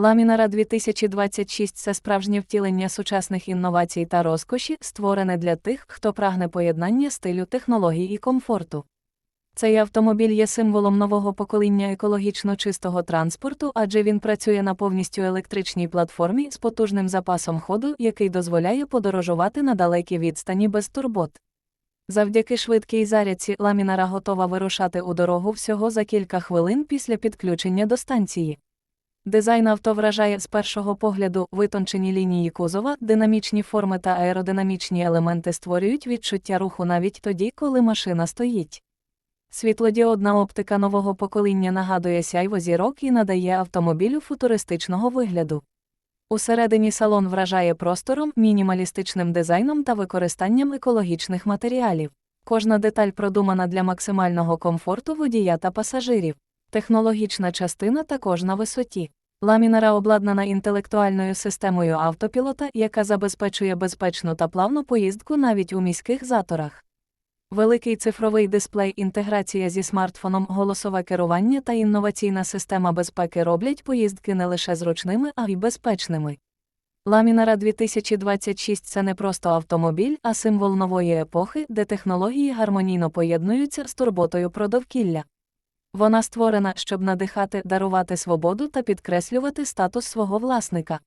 Ламінара 2026 це справжнє втілення сучасних інновацій та розкоші, створене для тих, хто прагне поєднання стилю технологій і комфорту. Цей автомобіль є символом нового покоління екологічно чистого транспорту, адже він працює на повністю електричній платформі з потужним запасом ходу, який дозволяє подорожувати на далекі відстані без турбот. Завдяки швидкій зарядці ламінара готова вирушати у дорогу всього за кілька хвилин після підключення до станції. Дизайн авто вражає з першого погляду витончені лінії кузова, динамічні форми та аеродинамічні елементи створюють відчуття руху навіть тоді, коли машина стоїть. Світлодіодна оптика нового покоління нагадує сяйво зірок і надає автомобілю футуристичного вигляду. Усередині салон вражає простором, мінімалістичним дизайном та використанням екологічних матеріалів. Кожна деталь продумана для максимального комфорту водія та пасажирів. Технологічна частина також на висоті. Ламінара обладнана інтелектуальною системою автопілота, яка забезпечує безпечну та плавну поїздку навіть у міських заторах. Великий цифровий дисплей, інтеграція зі смартфоном, голосове керування та інноваційна система безпеки роблять поїздки не лише зручними, а й безпечними. Ламінара 2026 це не просто автомобіль, а символ нової епохи, де технології гармонійно поєднуються з турботою про довкілля. Вона створена, щоб надихати, дарувати свободу та підкреслювати статус свого власника.